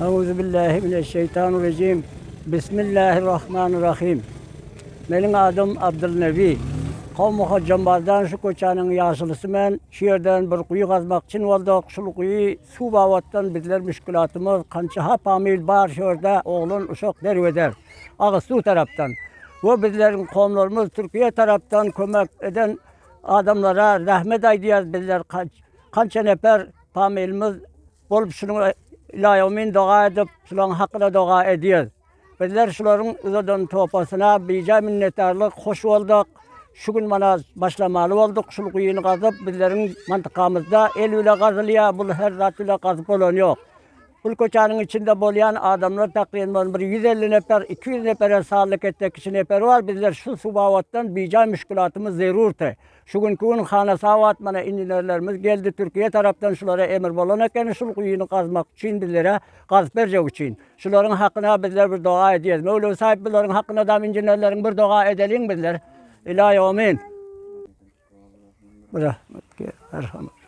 Euzu billahi mineşşeytanirracim. Bismillahirrahmanirrahim. Benim adım Abdülnebi. Kavmu Hocambar'dan şu koçanın yaşılısı men. Şu yerden bir kuyu kazmak için olduk. Şu kuyu su bavattan bizler müşkülatımız. Kança hap amil bar şurada oğlun uşak derveder. Ağı su taraftan. Bu bizlerin komlarımız Türkiye taraftan kömek eden adamlara rahmet aydiyiz bizler. Kança nefer pamilimiz bolup şunu ilayomin dua edip şuların hakkında dua ediyoruz. Bizler şuların uzadan topasına bice minnettarlık hoş olduk. Şu gün bana başlamalı olduk. Şu kuyunu kazıp bizlerin mantıkamızda el ile kazılıyor. Bu her zat ile kazıp olan yok. Bu koçanın içinde bolayan adamlar takriben bir 150 nefer, 200 nefere sağlık etmek kişi nefer var. Bizler şu subavattan bica müşkülatımız zerurte. Şu gün kuyun hana savat bana injinerlerimiz geldi Türkiye taraftan şulara emir bolanak yani şu kuyunu kazmak için bizlere kazıp verecek için. Şuların hakkına bizler bir dua ediyoruz. Mevlu sahiplerin hakkına da injinerlerin bir dua edelim bizler. İlahi amin. Rahmet ki, merhamet.